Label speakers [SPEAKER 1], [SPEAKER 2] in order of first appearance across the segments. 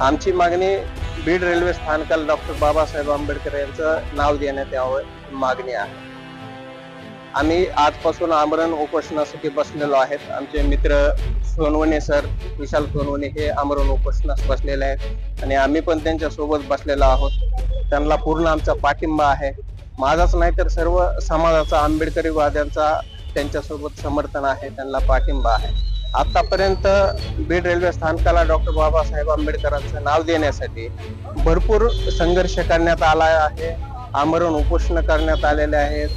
[SPEAKER 1] आमची मागणी बीड रेल्वे स्थानकाला डॉक्टर बाबासाहेब आंबेडकर यांचं नाव देण्यात यावं मागणी आहे. आम्ही आजपासून आमरण उपोषणासाठी बसलेलो आहेत. आमचे मित्र सोनवणे सर विशाल सोनवणे हे आमरण उपोषणास बसलेले आहेत. आणि आम्ही पण त्यांच्यासोबत बसलेलो आहोत. त्यांना पूर्ण आमचा पाठिंबा आहे. माझाच नाही तर सर्व समाजाचा आंबेडकरी वाद्यांचा त्यांच्यासोबत समर्थन आहे. त्यांना पाठिंबा आहे. आतापर्यंत बीड रेल्वे स्थानकाला डॉक्टर बाबासाहेब आंबेडकरांचं नाव देण्यासाठी भरपूर संघर्ष करण्यात आला आहे. आमरण उपोषण करण्यात आलेले आहेत.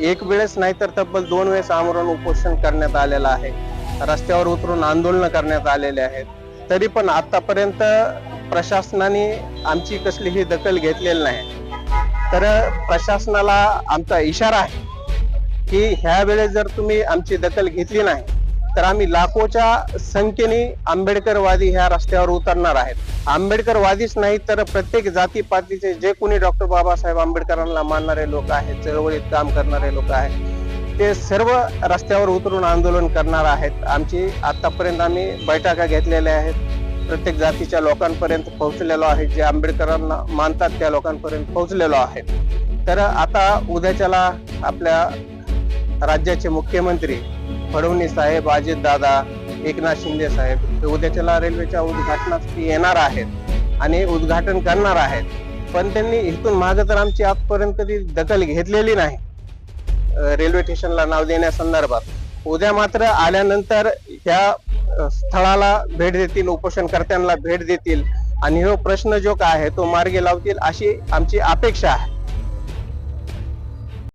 [SPEAKER 1] एक वेळेस नाही तर तब्बल दोन वेळेस आमरण उपोषण करण्यात आलेलं आहे. रस्त्यावर उतरून आंदोलन करण्यात आलेले आहेत. तरी पण आतापर्यंत प्रशासनाने आमची कसलीही दखल घेतलेली नाही. तर प्रशासनाला आमचा इशारा आहे की ह्या वेळेस जर तुम्ही आमची दखल घेतली नाही तर आम्ही लाखोच्या संख्येने आंबेडकरवादी ह्या रस्त्यावर उतरणार आहेत. आंबेडकरवादीच नाही तर प्रत्येक जाती पातीचे जे कोणी डॉक्टर बाबासाहेब आंबेडकरांना मानणारे लोक आहेत चळवळीत काम करणारे लोक आहेत ते सर्व रस्त्यावर उतरून आंदोलन करणार आहेत. आमची आतापर्यंत आम्ही बैठका घेतलेल्या आहेत. प्रत्येक जातीच्या लोकांपर्यंत पोहोचलेलो आहे जे आंबेडकरांना मानतात त्या लोकांपर्यंत पोहोचलेलो आहे. तर आता उद्याच्याला आपल्या राज्याचे मुख्यमंत्री फडणवीस साहेब अजित दादा एकनाथ शिंदे साहेब उद्याच्याला रेल्वेच्या उद्घाटनास येणार आहेत आणि उद्घाटन करणार आहेत. पण त्यांनी इथून मागे तर आमची आजपर्यंत कधी दखल घेतलेली नाही. रेल्वे स्टेशनला नाव देण्यासंदर्भात. उद्या मात्र आल्यानंतर ह्या स्थळाला भेट देतील उपोषणकर्त्यांना भेट देतील. आणि हा प्रश्न जो काय आहे तो मार्गी लावतील अशी आमची अपेक्षा आहे.